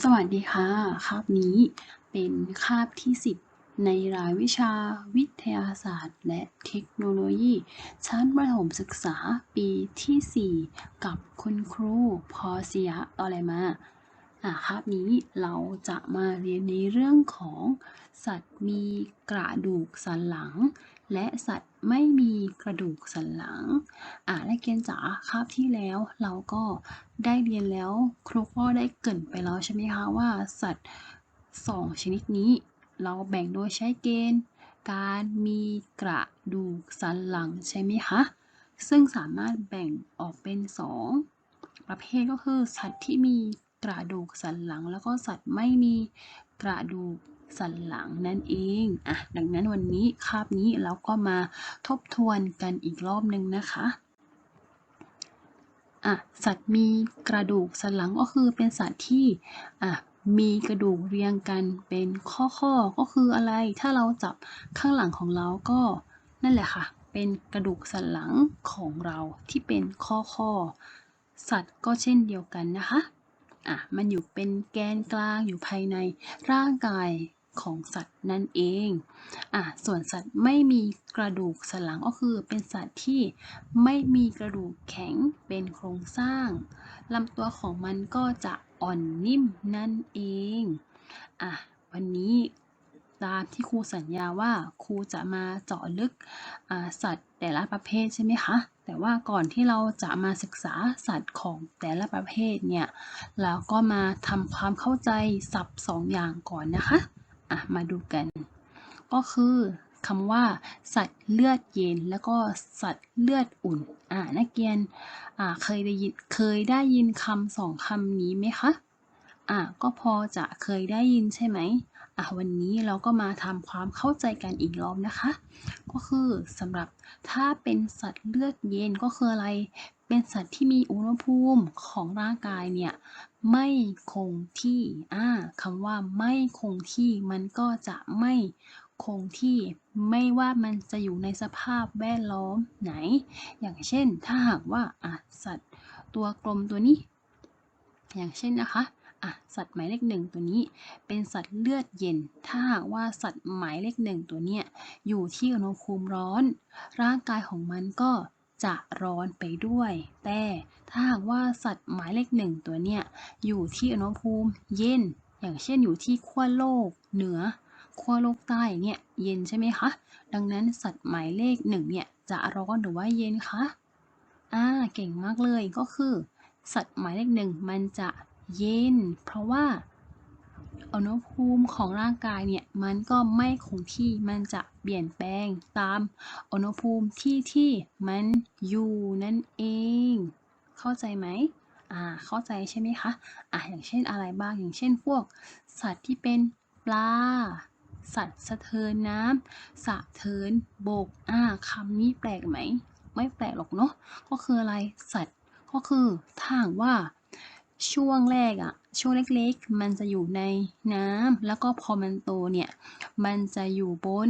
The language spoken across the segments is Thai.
สวัสดีค่ะ คาบนี้เป็นคาบที่ 10 ในรายวิชาวิทยาศาสตร์ และเทคโนโลยี ชั้นประถมศึกษาปีที่ 4 กับคุณครูพอเสียอะไรมาอ่าคาบนี้เราจะมาเรียนในเรื่องของสัตว์มีกระดูกสันหลัง และสัตว์ไม่มีกระดูกสันหลัง อ่าและเกียนจ๋าคาบที่แล้วเราก็ได้เรียนแล้วครูก็ได้เกินไปแล้วใช่ไหมคะว่าสัตว์สองชนิดนี้ เราแบ่งโดยใช้เกณฑ์ การมีกระดูกสันหลังใช่ไหมคะซึ่งสามารถแบ่งออกเป็นสองประเภทก็คือสัตว์ที่มีกระดูกสันหลัง แล้วก็สัตว์ไม่มีกระดูก สันหลังนั่นเองอะดังนั้นวันนี้คาบนี้เราก็มาทบทวนกันอีกรอบหนึ่งนะคะอะสัตว์มีกระดูกสันหลังก็คือเป็นสัตว์ที่อะมีกระดูกเรียงกันเป็นข้อๆก็คืออะไร ถ้าเราจับข้างหลังของเราก็นั่นแหละค่ะ เป็นกระดูกสันหลังของเราที่เป็นข้อๆสัตว์ก็เช่นเดียวกันนะคะอะมันอยู่เป็นแกนกลางอยู่ภายในร่างกาย ของสัตว์นั่นเองอะส่วนสัตว์ไม่มีกระดูกสันหลังก็คือเป็นสัตว์ที่ไม่มีกระดูกแข็งเป็นโครงสร้างลำตัวของมันก็จะอ่อนนิ่มนั่นเองอะวันนี้ตามที่ครูสัญญาว่าครูจะมาเจาะลึกอ่าสัตว์แต่ละประเภทใช่ไหมคะ แต่ว่าก่อนที่เราจะมาศึกษาสัตว์ของแต่ละประเภทเนี่ยเราก็มาทำความเข้าใจศัพท์สองอย่างก่อนนะคะ อะมาดูกัน ก็คือคำว่า สัตว์เลือดเย็น แล้วก็สัตว์เลือดอุ่น อ่านักเรียนอ่าเคยได้ยินเคยได้ยินคำสองคำนี้ไหมคะอ่าก็พอจะเคยได้ยินใช่ไหมอะวันนี้เราก็มาทำความเข้าใจกันอีกรอบนะคะ ก็คือสำหรับถ้าเป็นสัตว์เลือดเย็นก็คืออะไร เป็นสัตว์ที่มีอุณหภูมิของร่างกายเนี่ย ไม่คงที่ อ่าคำว่าไม่คงที่ มันก็จะไม่คงที่ ไม่ว่ามันจะอยู่ในสภาพแวดล้อมไหน อย่างเช่น ถ้าหากว่าอะสัตว์ตัวกลมตัวนี้ อย่างเช่นนะคะอะสัตว์หมายเลขหนึ่งตัวนี้ เป็นสัตว์เลือดเย็น ถ้าหากว่าสัตว์หมายเลขหนึ่งตัวเนี้ยอยู่ที่อุณหภูมิร้อน ร่างกายของมันก็ จะร้อนไปด้วย แต่ถ้าหากว่าสัตว์หมายเลขหนึ่งตัวเนี้ยอยู่ที่อุณหภูมิเย็น อย่างเช่นอยู่ที่ขั้วโลกเหนือขั้วโลกใต้เนี่ยเย็นใช่ไหมคะ ดังนั้นสัตว์หมายเลขหนึ่งเนี่ยจะร้อนหรือว่าเย็นคะอ่าเก่งมากเลยก็คือ สัตว์หมายเลขหนึ่งมันจะเย็น เพราะว่าอุณหภูมิของร่างกายเนี่ยมันก็ไม่คงที่มันจะ เปลี่ยนแปลงตามอุณหภูมิที่ที่มันอยู่นั่นเอง เข้าใจไหมอ่าเข้าใจใช่ไหมคะอ่าอย่างเช่นอะไรบ้างอย่างเช่นพวก สัตว์ที่เป็นปลาสัตว์สะเทินน้ำสะเทินบกอ่าคำนี้แปลกไหม ไม่แปลกหรอกเนาะก็คืออะไรสัตว์ก็คือถ้าหากว่าช่วงแรกอะช่วงเล็กๆ มันจะอยู่ในน้ำแล้วก็พอมันโตเนี่ย มันจะอยู่บน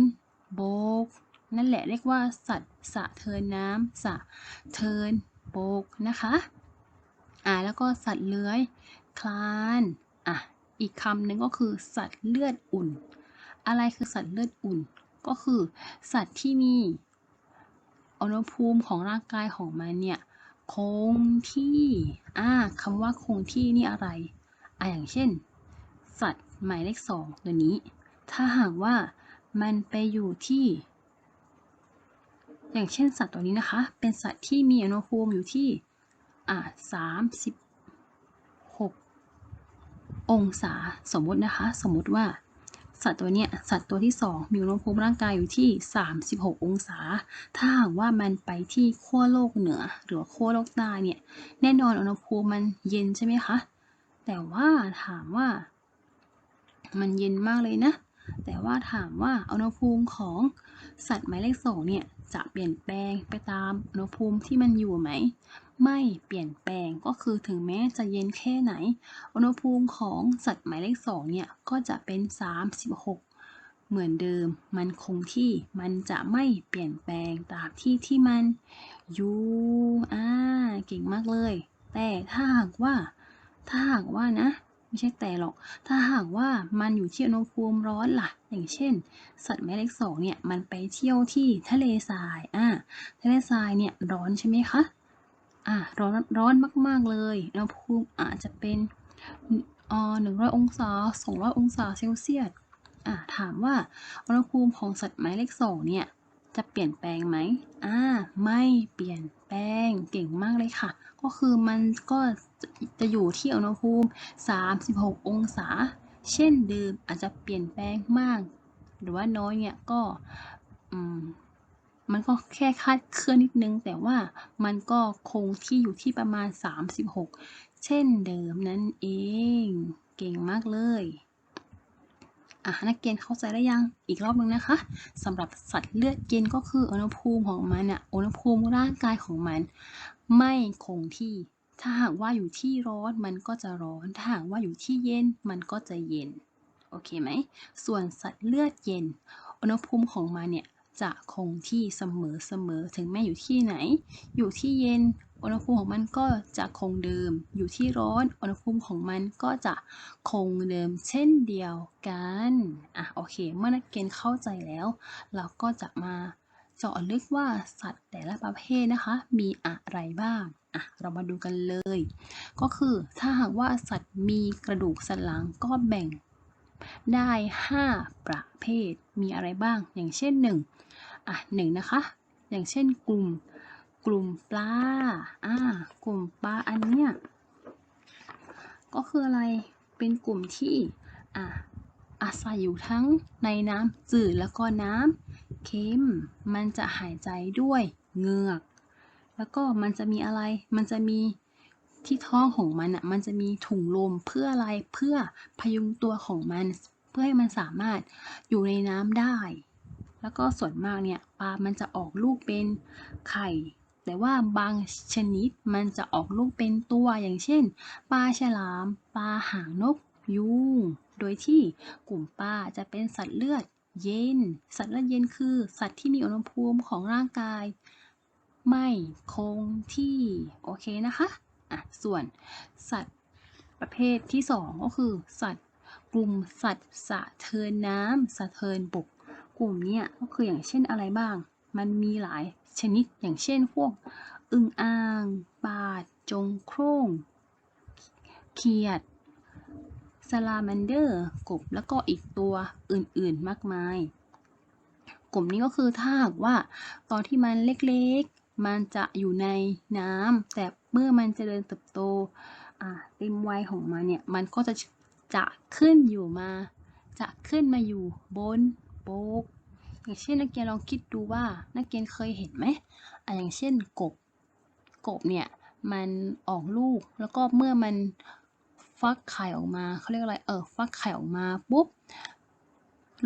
บก นั่นแหละเรียกว่า สัตว์สะเทินน้ำสะเทินโบกนะคะอ่าแล้วก็สัตว์เลื้อย คลานอะอีกคำหนึ่งก็คือสัตว์เลือดอุ่น อะไรคือสัตว์เลือดอุ่น ก็คือ สัตว์ที่มีอุณหภูมิของร่างกายของมันเนี่ยคงที่อ่าคำว่าคงที่นี่อะไรอ่าอย่างเช่น สัตว์หมายเลขสองตัวนี้ ถ้าหากว่า มันไปอยู่ที่ อย่างเช่นสัตว์ตัวนี้นะคะ เป็นสัตว์ที่มีอุณหภูมิอยู่ที่ อ่าสามสิบหกองศาสมมตินะคะ สมมติว่า สัตว์ตัวเนี้ยสัตว์ตัวที่สองมีอุณหภูมิร่างกายอยู่ที่ 36 องศา ถ้าหากว่ามันไปที่ขั้วโลกเหนือ หรือขั้วโลกใต้เนี่ย แน่นอนอุณหภูมิมันเย็นใช่ไหมคะ แต่ว่าถามว่า มันเย็นมากเลยนะ แต่ว่าถามว่าอุณหภูมิของสัตว์หมายเลขสองเนี่ยจะเปลี่ยนแปลงไปตามอุณหภูมิที่มันอยู่ไหม ไม่เปลี่ยนแปลงก็คือถึงแม้จะเย็นแค่ไหน อุณหภูมิของสัตว์หมายเลขสองเนี่ยก็จะเป็น 36เหมือนเดิมมันคงที่มันจะไม่เปลี่ยนแปลงตามที่ที่มันอยู่อ่าเก่งมากเลย แต่ถ้าหากว่า ถ้าหากว่านะ ไม่ใช่แต่หรอก ถ้าหากว่ามันอยู่ที่อุณหภูมิร้อนล่ะ อย่างเช่น สัตว์แม่เล็กสองเนี่ยมันไปเที่ยวที่ทะเลทรายอ่าทะเลทรายเนี่ยร้อนใช่ไหมคะอ่าร้อนร้อนมาก ๆ เลยอุณหภูมิอาจจะเป็นอ่อหนึ่งร้อยองศาสองร้อยองศาเซลเซียสอ่าถามว่าอุณหภูมิของสัตว์หมายเลขสองเนี่ย จะเปลี่ยนแปลงไหมอ่า ไม่เปลี่ยนแปลง เก่งมากเลยค่ะ ก็คือมันก็จะจะอยู่ที่อุณหภูมิ 36 องศา เช่นเดิมอาจจะเปลี่ยนแปลงมาก หรือว่าน้อยเนี่ยก็อืมมันก็แค่คาดเคลื่อนนิดนึง แต่ว่ามันก็คงที่อยู่ที่ประมาณ 36 เช่นเดิมนั่นเอง เก่งมากเลย อะนักเรียนเข้าใจได้ยังอีกรอบหนึงนะคะสำหรับสัตว์เลือดเย็นก็คืออุณหภูมิของมันอะอุณหภูมิร่างกายของมัน ไม่คงที่ ถ้าหากว่าอยู่ที่ร้อนมันก็จะร้อน ถ้าหากว่าอยู่ที่เย็นมันก็จะเย็นโอเคไหมส่วนสัตว์เลือดเย็น อุณหภูมิของมันเนี่ยจะคงที่เสมอเสมอถึงแม้อยู่ที่ไหน อยู่ที่เย็น อุณหภูมิของมันก็จะคงเดิม อยู่ที่ร้อน อุณหภูมิของมันก็จะคงเดิมเช่นเดียวกัน อะโอเค เมื่อนักเรียนเข้าใจแล้ว เราก็จะมาเจาะลึกว่าสัตว์แต่ละประเภทนะคะ มีอะไรบ้าง อะ เรามาดูกันเลย ก็คือถ้าหากว่าสัตว์มีกระดูกสันหลังก็แบ่งได้ 5 ประเภท มีอะไรบ้าง อย่างเช่น 1 อะหนึ่งนะคะ อย่างเช่นกลุ่ม กลุ่มปลา อ่า กลุ่มปลาอันเนี้ย ก็คืออะไร เป็นกลุ่มที่ อะอาศัยอยู่ทั้งในน้ำจืดแล้วก็น้ำเค็ม มันจะหายใจด้วยเหงือก แล้วก็มันจะมีอะไร มันจะมีที่ท้องของมันอะ มันจะมีถุงลมเพื่ออะไร เพื่อพยุงตัวของมัน เพื่อให้มันสามารถอยู่ในน้ำได้ แล้วก็ส่วนมากเนี่ยปลา มันจะออกลูกเป็นไข่ แต่ว่าบางชนิดมันจะออกลูกเป็นตัวอย่างเช่นปลาฉลามปลาหางนกยูงโดยที่กลุ่มปลาจะเป็นสัตว์เลือดเย็น สัตว์เลือดเย็นคือ สัตว์ที่มีอุณหภูมิของร่างกาย ไม่คงที่ โอเคนะคะอะส่วนสัตว์ประเภทที่สองก็คือ สัตว์กลุ่มสัตว์สะเทินน้ำสะเทินบก กลุ่มเนี้ยก็คืออย่างเช่นอะไรบ้าง มันมีหลายชนิดอย่างเช่นพวกอึ่งอ่าง ปาด จงโคร่งเขียดซาลาแมนเดอร์ กบแล้วก็อีกตัวอื่นๆมากมายกลุ่มนี้ก็คือถ้าหากว่าตอนที่มันเล็กๆ มันจะอยู่ในน้ำแต่เมื่อมันจเจริญเติบโตอ่าเต็มวัยของมันเนี่ย มันก็จะจะขึ้นอยู่มา จะขึ้นมาอยู่บนบก อย่างเช่นนักเรียนลองคิดดูว่านักเรียนเคยเห็นไหมอะอย่างเช่นกบ กบเนี่ยมันออกลูกแล้วก็เมื่อมันฟักไข่ออกมาเขาเรียกอะไร เออ ฟักไข่ออกมาปุ๊บ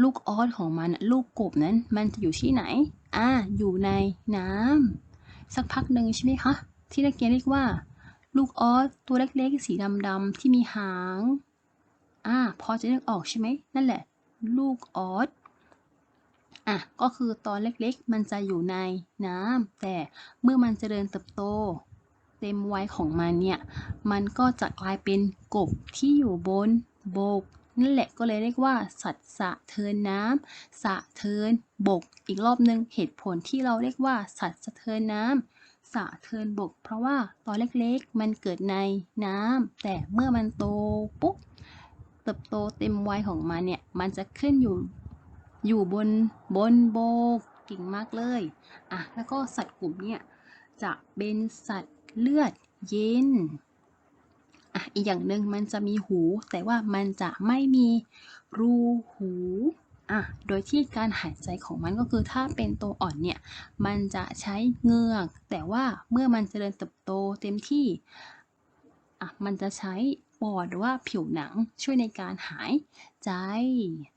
ลูกออสของมัน ลูกกบนั้น มันจะอยู่ที่ไหน อ่า อยู่ในน้ำสักพักหนึ่งใช่ไหมคะ ที่นักเรียนเรียกว่า ลูกออสตัวเล็กๆ สีดำๆที่มีหาง อ่า พอจะนึกออกใช่ไหม นั่นแหละ ลูกออส อะก็คือตอนเล็กๆ มันจะอยู่ในน้ำแต่เมื่อมันจเจริญเติบโต เต็มวัยของมันเนี่ย มันก็จะกลายเป็นกบที่อยู่บนบกนั่นแหละก็เลยเรียกว่า สัตว์สะเทินน้ำสะเทินบก อีกรอบหนึ่งเหตุผลที่เราเรียกว่า สัตว์สะเทินน้ำสะเทินบก เพราะว่าตอนเล็กๆ มันเกิดในน้ำแต่เมื่อมันโตปุ๊บเติบโตเต็มวัยของมันเนี่ย มันจะขึ้นอยู่ อยู่บนบนโบกเก่งมากเลยอะแล้วก็สัตว์กลุ่มเนี่ยจะเป็นสัตว์เลือดเย็นอะอีกอย่างหนึ่งมันจะมีหู แต่ว่ามันจะไม่มีรูหูอะโดยที่การหายใจของมันก็คือถ้าเป็นตัวอ่อนเนี่ยมันจะใช้เหงือก แต่ว่าเมื่อมันเจริญเติบโตเต็มที่อะมันจะใช้ปอดหรือว่าผิวหนังช่วยในการหายใจ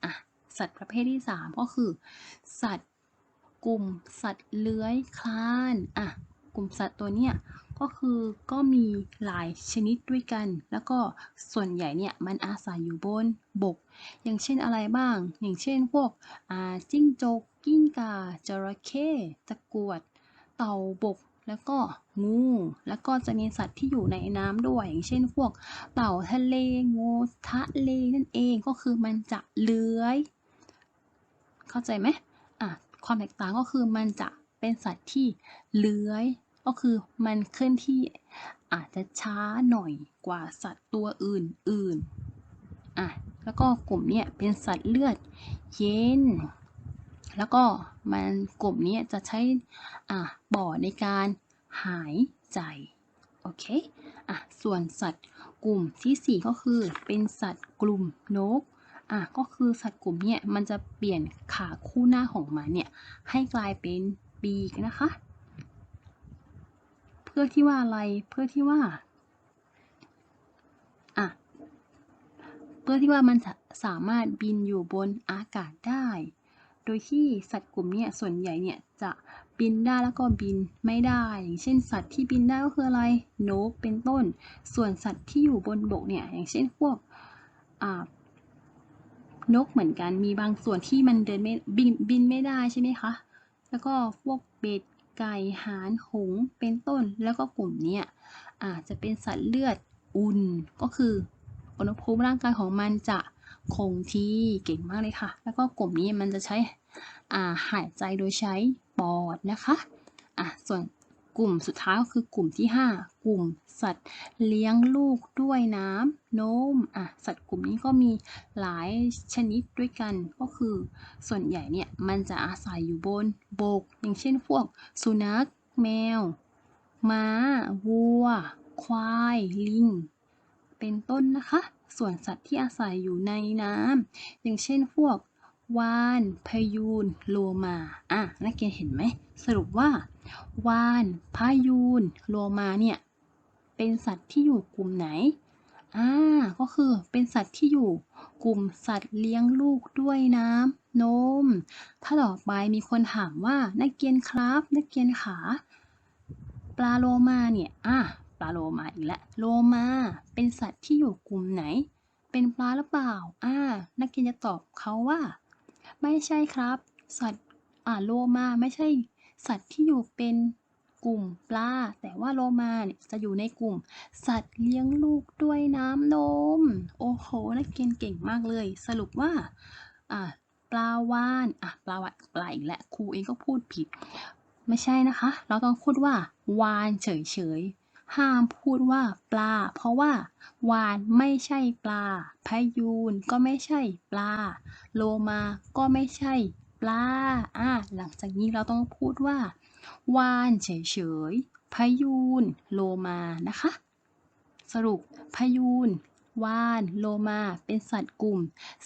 อะ สัตว์ประเภทที่ 3 ก็คือ สัตว์กลุ่มสัตว์เลื้อยคลานอะกลุ่มสัตว์ตัวเนี้ยก็คือก็มีหลายชนิดด้วยกัน แล้วก็ส่วนใหญ่เนี่ยมันอาศัยอยู่บนบก อย่างเช่นอะไรบ้าง อย่างเช่นพวกจิ้งจกกิ้งก่าจระเข้ตะกวด เต่าบกแล้วก็งู แล้วก็จะมีสัตว์ที่อยู่ในน้ำด้วย อย่างเช่นพวกเต่าทะเลงูทะเลนั่นเองก็คือมันจะเลื้อย เข้าใจไหมอะความแตกต่างก็คือมันจะเป็นสัตว์ที่เลื้อย ก็คือมันเคลื่อนที่อาจจะช้าหน่อยกว่าสัตว์ตัวอื่นๆอะแล้วก็กลุ่มเนี้ยเป็นสัตว์เลือดเย็น แล้วก็มันกลุ่มนี้จะใช้อะปอในการหายใจโอเคอะส่วนสัตว์กลุ่มที่ 4 ก็คือเป็นสัตว์กลุ่มนก อะก็คือสัตว์กลุ่มเนี้ยมันจะเปลี่ยนขาคู่หน้าของมันเนี่ยให้กลายเป็นปีกนะคะ เพื่อที่ว่าอะไรเพื่อที่ว่าอะเพื่อที่ว่ามันจะสามารถบินอยู่บนอากาศได้ โดยที่สัตว์กลุ่มเนี้ยส่วนใหญ่เนี่ยจะบินได้แล้วก็บินไม่ได้ อย่างเช่น สัตว์ที่บินได้ก็คืออะไรนกเป็นต้น ส่วนสัตว์ที่อยู่บนบกเนี่ยอย่างเช่นพวกอ่า นกเหมือนกัน มีบางส่วนที่มันเดินไม่บินบินไม่ได้ใช่ไหมคะ แล้วก็พวกเป็ดไก่ห่านหงเป็นต้น แล้วก็กลุ่มเนี้ยอาจจะเป็นสัตว์เลือดอุ่น ก็คืออุณหภูมิร่างกายของมันจะคงที่เก่งมากเลยค่ะ แล้วก็กลุ่มนี้มันจะใช้อ่าหายใจโดยใช้ปอดนะคะ อะ ส่วน กลุ่มสุดท้ายก็คือกลุ่มที่ 5 กลุ่มสัตว์เลี้ยงลูกด้วยน้ำนมอะสัตว์กลุ่มนี้ก็มีหลายชนิดด้วยกันก็คือ ส่วนใหญ่เนี่ยมันจะอาศัยอยู่บนบก อย่างเช่นพวกสุนัข แมว ม้า วัว ควาย ลิง เป็นต้นนะคะ ส่วนสัตว์ที่อาศัยอยู่ในน้ำอย่างเช่นพวก วานพยูนโลมาอะนักเรียนเห็นไหมสรุปว่าวานพยูนโลมาเนี่ยเป็นสัตว์ที่อยู่กลุ่มไหนอ่าก็คือเป็นสัตว์ที่อยู่กลุ่มสัตว์เลี้ยงลูกด้วยน้ำนม ถ้าต่อไปมีคนถามว่านักเรียนครับ นักเรียนขาปลาโลมาเนี่ยอะปลาโลมาอีกแล้วโลมาเป็นสัตว์ที่อยู่กลุ่มไหน เป็นปลาหรือเปล่าอ่านักเรียนจะตอบเขาว่า ไม่ใช่ครับ สัตว์อ่าโลมาไม่ใช่ สัตว์ที่อยู่เป็นกลุ่มปลา แต่ว่าโลมาเนี่ยจะอยู่ในกลุ่ม สัตว์เลี้ยงลูกด้วยน้ำนม โอ้โห นักเรียนเก่งมากเลย สรุปว่าอ่าปลาวานอะปลาวานปลาอีกแล้วครูเองก็พูดผิด ไม่ใช่นะคะ เราต้องพูดว่าวานเฉยๆ ห้ามพูดว่าปลา เพราะว่า วานไม่ใช่ปลาพายูนก็ไม่ใช่ปลา โลมาก็ไม่ใช่ปลา อะ หลังจากนี้เราต้องพูดว่า วานเฉยๆพายูน โลมานะคะ สรุปพายูน วาน โลมา เป็นสัตว์กลุ่ม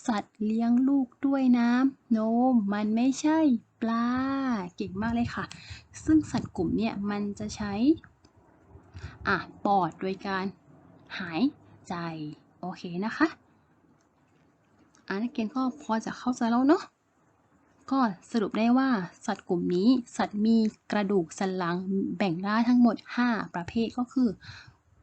สัตว์เลี้ยงลูกด้วยน้ำนมมันไม่ใช่ปลา เก่งมากเลยค่ะ ซึ่งสัตว์กลุ่มเนี่ยมันจะใช้ อะปอดโดยการหายใจ โอเคนะคะอะนักเรียนก็พอจะเข้าใจแล้วเนาะก็สรุปได้ว่าสัตว์กลุ่มนี้สัตว์มีกระดูกสันหลังแบ่งได้ทั้งหมด 5 ประเภทก็คือ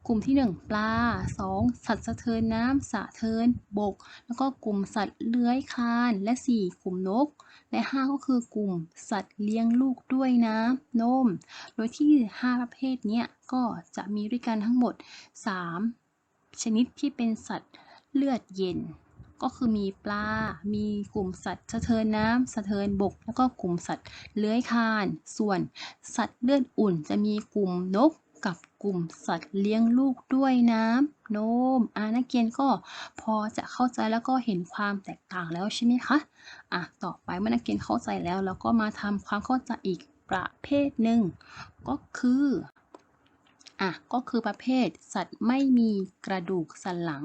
กลุ่มที่ 1 ปลา 2 สัตว์สะเทินน้ำสะเทินบก แล้วก็กลุ่มสัตว์เลื้อยคลานและ 4 กลุ่มนก และ 5 ก็คือกลุ่มสัตว์เลี้ยงลูกด้วยน้ำนม โดยที่ 5 ประเภทนี้ก็จะมีด้วยกันทั้งหมด 3 ชนิดที่เป็นสัตว์เลือดเย็น ก็คือมีปลา มีกลุ่มสัตว์สะเทินน้ำสะเทินบก แล้วก็กลุ่มสัตว์เลื้อยคลาน ส่วนสัตว์เลือดอุ่นจะมีกลุ่มนก กับกลุ่มสัตว์เลี้ยงลูกด้วยน้ำนมอานักเรียนก็พอจะเข้าใจแล้วก็เห็นความแตกต่างแล้วใช่ไหมคะอะต่อไปเมื่อนักเรียนเข้าใจแล้วเราก็มาทำความเข้าใจอีกประเภทหนึ่งก็คืออะก็คือประเภทสัตว์ไม่มีกระดูกสันหลัง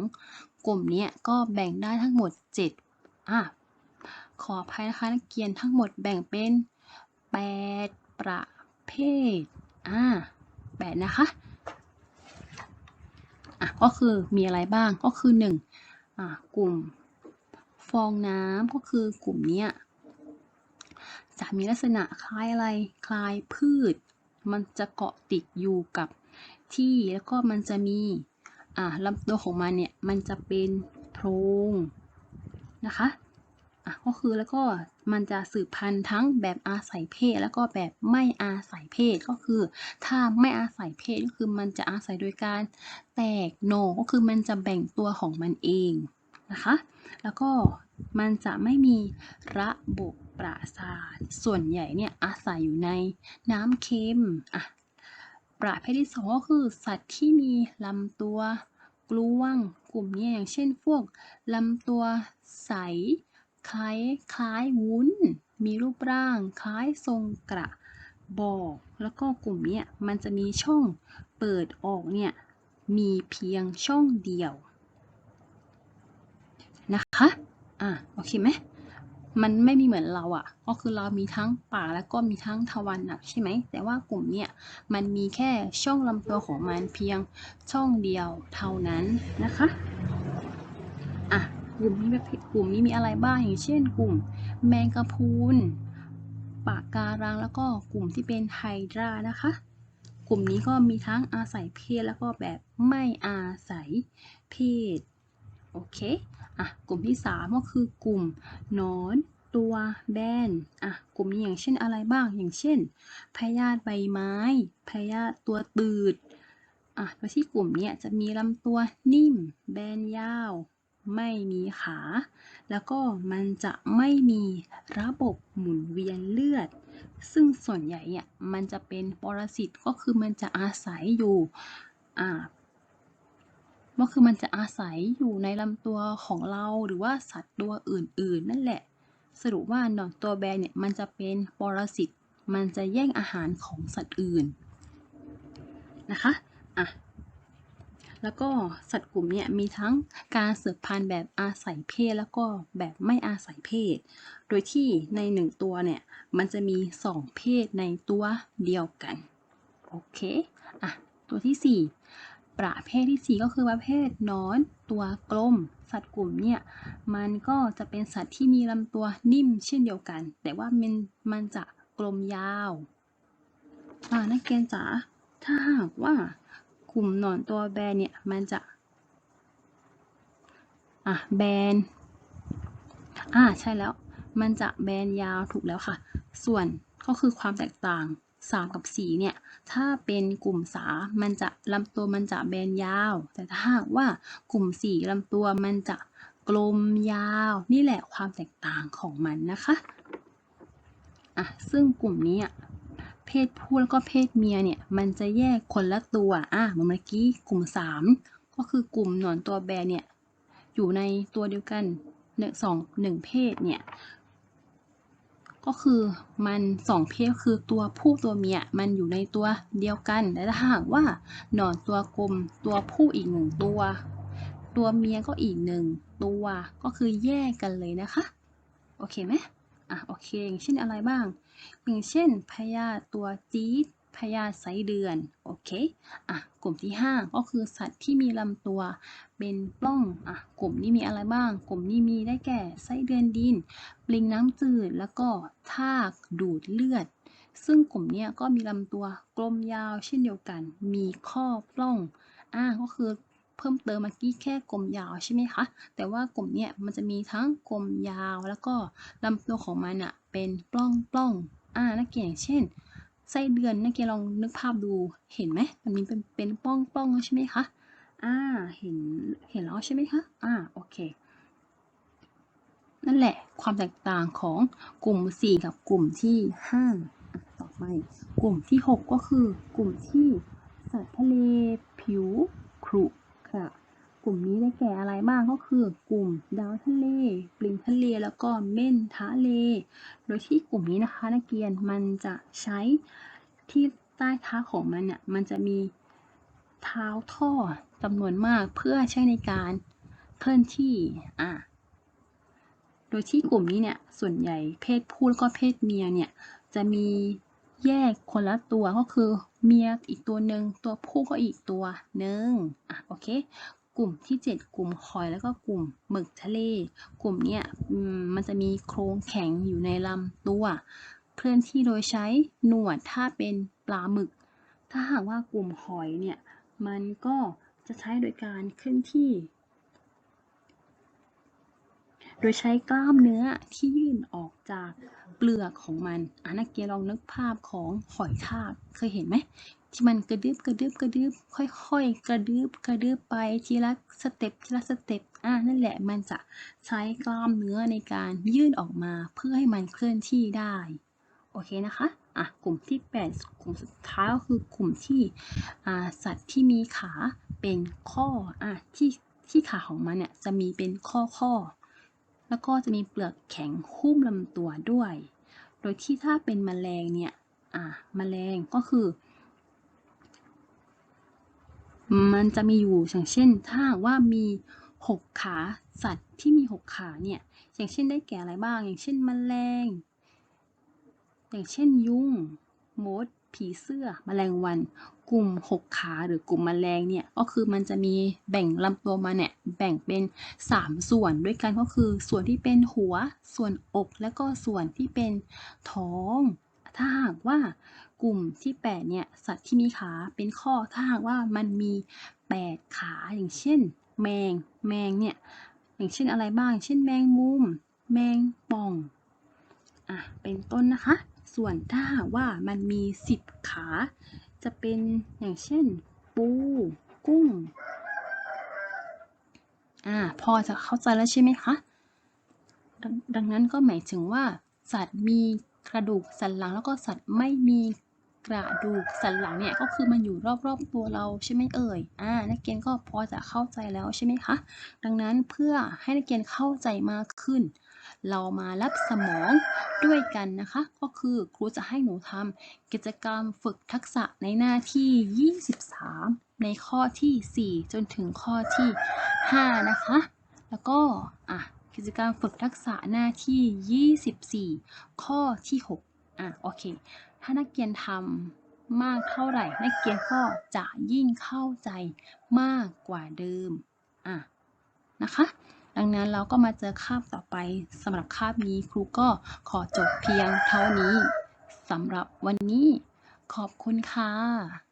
กลุ่มนี้ก็แบ่งได้ทั้งหมด 7อะขออภัยนะคะนักเรียนทั้งหมดแบ่งเป็น 8 ประเภทอ่า แปดนะคะอะก็คือมีอะไรบ้างก็คือ1อะกลุ่มฟองน้ำก็คือกลุ่มเนี้ยจะมีลักษณะคล้ายอะไรคล้ายพืช มันจะเกาะติดอยู่กับที่แล้วก็มันจะมีอ่าลำตัวของมันเนี่ยมันจะเป็นโพรงนะคะอะก็คือแล้วก็ มันจะสืบพันธุ์ทั้งแบบอาศัยเพศ แล้วก็แบบไม่อาศัยเพศก็คือ ถ้าไม่อาศัยเพศก็คือมันจะอาศัยโดยการแตกโหนกก็คือมันจะแบ่งตัวของมันเองนะคะ แล้วก็มันจะไม่มีระบบประสาท ส่วนใหญ่เนี่ยอาศัยอยู่ในน้ำเค็มอะประเภทที่สองก็คือ สัตว์ที่มีลำตัวกลวง กลุ่มนี้อย่างเช่นพวกลำตัวใส คล้ายคล้ายวุ้น มีรูปร่างคล้ายทรงกระบอก แล้วก็กลุ่มเนี้ยมันจะมีช่องเปิดออกเนี่ยมีเพียงช่องเดียวนะคะ อะ โอเคไหม มันไม่มีเหมือนเราอะ่ะ ก็คือเรามีทั้งปากแล้วก็มีทั้งทวารหนักใช่ไหม แต่ว่ากลุ่มเนี้ยมันมีแค่ช่องลำตัวของมันเพียงช่องเดียวเท่านั้นนะคะอะ กลุ่มนี้แบบกลุ่มนี้มีอะไรบ้างอย่างเช่น กลุ่มแมงกะพรุนปากการังแล้วก็กลุ่มที่เป็นไฮดรานะคะ กลุ่มนี้ก็มีทั้งอาศัยเพศแล้วก็แบบไม่อาศัยเพศโอเคอะกลุ่มที่ 3 ก็คือกลุ่มหนอนตัวแบนอะกลุ่มนี้อย่างเช่นอะไรบ้างอย่างเช่นพยาธิใบไม้พยาธิตัวตืดอะโดยที่กลุ่มเนี้ยจะมีลำตัวนิ่มแบนยาว ไม่มีขา แล้วก็มันจะไม่มีระบบหมุนเวียนเลือด ซึ่งส่วนใหญ่เนี่ยมันจะเป็นปรสิตก็คือมันจะอาศัยอยู่อ่าก็คือมันจะอาศัยอยู่ในลำตัวของเราหรือว่าสัตว์ตัวอื่นๆ นั่นแหละ สรุปว่าหนอนตัวแบนเนี่ยมันจะเป็นปรสิต มันจะแย่งอาหารของสัตว์อื่นนะคะ อะ แล้วก็สัตว์กลุ่มเนี่ยมีทั้งการสืบพันธุ์แบบอาศัยเพศ แล้วก็แบบไม่อาศัยเพศ โดยที่ในหนึ่งตัวเนี่ยมันจะมีสองเพศในตัวเดียวกัน โอเค อะ ตัวที่สี่ประเภทที่ 4 ก็คือประเภทนอน ตัวกลม สัตว์กลุ่มเนี่ยมันก็จะเป็นสัตว์ที่มีลำตัวนิ่มเช่นเดียวกัน แต่ว่ามันมันจะกลมยาว อ่านักเรียนจ๋าถ้าหากว่า กลุ่มหนอนตัวแบนเนี่ยมันจะอะแบนอ่าใช่แล้ว มันจะแบนยาวถูกแล้วค่ะ ส่วนก็คือความแตกต่าง 3 กับ 4 เนี่ย ถ้าเป็นกลุ่มสา มันจะลำตัวมันจะแบนยาว แต่ถ้าหากว่ากลุ่ม 4ลำตัวมันจะกลมยาว นี่แหละความแตกต่างของมันนะคะอะซึ่งกลุ่มนี้อะ เพศผู้แล้วก็เพศเมียเนี่ย มันจะแยกคนละตัว อะเมือนเมื่อกี้กลุ่ม 3 ก็คือกลุ่มหนอนตัวแบนเนี่ย อยู่ในตัวเดียวกันหนึ่งสองหนึ่งเพศเนี่ย ก็คือมันสองเพศคือตัวผู้ตัวเมียมันอยู่ในตัวเดียวกันแต่ถ้าหากว่าหนอนตัวกลมตัวผู้อีกหนึ่งตัว ตัวเมียก็อีกหนึ่งตัวก็คือแยกกันเลยนะคะ โอเคไหม อะโอเค อย่างเช่นอะไรบ้าง อย่างเช่น พยาตัวจี๊ดพยาไสเดือน โอเค อะ กลุ่มที่ 5 ก็คือสัตว์ที่มีลำตัวเป็นปล้อง อะ กลุ่มนี้มีอะไรบ้าง กลุ่มนี้มีได้แก่ไสเดือนดิน ปลิงน้ำจืด แล้วก็ทากดูดเลือด ซึ่งกลุ่มนี้ก็มีลำตัวกลมยาวเช่นเดียวกัน มีข้อปล้อง อ่าก็คือ เพิ่มเติมเมื่อกี้แค่กลมยาวใช่ไหมคะ แต่ว่ากลุ่มเนี้ยมันจะมีทั้งกลมยาวแล้วก็ลำตัวของมันอะเป็นปล้องปล้องอ่านักเรียอย่างเช่นไส้เดือนนักเรียลองนึกภาพดูเห็นไหมมันมีเป็นเป็นป้องป้องใช่ไหมคะอ่าเห็นเห็นแล้วใช่ไหมคะอ่าโอเคนั่นแหละความแตกต่างของกลุ่ม 4 กับกลุ่มที่ 5 ต่อไปกลุ่มที่ 6 ก็คือกลุ่มที่สัตว์ทะเลผิวขรุ กลุ่มนี้ได้แก่อะไรบ้างก็คือกลุ่มดาวทะเลปลิงทะเลแล้วก็เม่นทะเล โดยที่กลุ่มนี้นะคะนักเรียนมันจะใช้ที่ใต้เท้าของมันเนี่ยมันจะมีเท้าท่อจำนวนมากเพื่อใช้ในการเคลื่อนที่อะโดยที่กลุ่มนี้เนี่ยส่วนใหญ่เพศผู้แล้วก็เพศเมียเนี่ยจะมีแยกคนละตัวก็คือเมียอีกตัวหนึ่งตัวผู้ก็อีกตัวหนึ่งอะโอเค กลุ่มที่ 7 กลุ่มหอยแล้วก็กลุ่มหมึกทะเล กลุ่มเนี่ยมันจะมีโครงแข็งอยู่ในลำตัว เคลื่อนที่โดยใช้หนวดถ้าเป็นปลาหมึก ถ้าหากว่ากลุ่มหอยเนี่ยมันก็จะใช้โดยการเคลื่อนที่ โดยใช้กล้ามเนื้อที่ยื่นออกจากเปลือกของมันอะนักเรียลองนึกภาพของหอยทากเคยเห็นไหม ที่มันกระดึบกระดึบกระดึบค่อยๆ กระดึบกระดึบไปทีละสเต็ปทีละสเต็ปอะนั่นแหละมันจะใช้กล้ามเนื้อในการยื่นออกมาเพื่อให้มันเคลื่อนที่ได้โอเคนะคะอะกลุ่มที่ 8 กลุ่มสุดท้ายก็คือกลุ่มที่อ่าสัตว์ที่มีขาเป็นข้ออะที่ที่ขาของมันเนี่ยจะมีเป็นข้อข้อแล้วก็จะมีเปลือกแข็งหุ้มลำตัวด้วย โดยที่ถ้าเป็นแมลงเนี่ยอะแมลงก็คือ มันจะมีอยู่อย่างเช่น ถ้าหากว่ามีหกขาสัตว์ที่มีหกขาเนี่ย อย่างเช่นได้แก่อะไรบ้าง อย่างเช่นแมลง อย่างเช่นยุงมด ผีเสื้อแมลงวัน กลุ่มหกขาหรือกลุ่มแมลงเนี่ย ก็คือมันจะมีแบ่งลำตัวมาเนี่ย แบ่งเป็นสามส่วนด้วยกันก็คือส่วนที่เป็นหัว ส่วนอก และก็ส่วนที่เป็นท้อง ถ้าหากว่า กลุ่มที่ 8 เนี่ย สัตว์ที่มีขาเป็นข้อถ้าหากว่ามันมี 8 ขาอย่างเช่น แมง แมงเนี่ย อย่างเช่นอะไรบ้าง เช่น แมงมุม แมงป่อง อะ เป็นต้นนะคะ ส่วนถ้าหากว่ามันมี 10 ขา จะเป็นอย่างเช่น ปู กุ้ง อ่า พอจะเข้าใจแล้วใช่ไหมคะดดังนั้นก็หมายถึงว่า สัตว์มีกระดูกสันหลังแล้วก็สัตว์ไม่มี กระดูกสันหลังเนี่ยก็คือมันอยู่รอบๆตัวเราใช่ไหมเอ่ย อ่า นักเรียนก็พอจะเข้าใจแล้วใช่ไหมคะ ดังนั้นเพื่อให้นักเรียนเข้าใจมากขึ้น เรามารับสมองด้วยกันนะคะ ก็คือครูจะให้หนูทำกิจกรรมฝึกทักษะในหน้าที่ 23 ในข้อที่ 4 จนถึงข้อที่ 5 นะคะ แล้วก็ อะกิจกรรมฝึกทักษะหน้าที่ 24 ข้อที่ 6 อะ โอเค ถ้านักเรียนทำมากเท่าไหร่ นักเรียนก็จะยิ่งเข้าใจมากกว่าเดิมอะนะคะ ดังนั้นเราก็มาเจอคาบต่อไปสำหรับคาบนี้ครูก็ขอจบเพียงเท่านี้สำหรับวันนี้ ขอบคุณค่ะ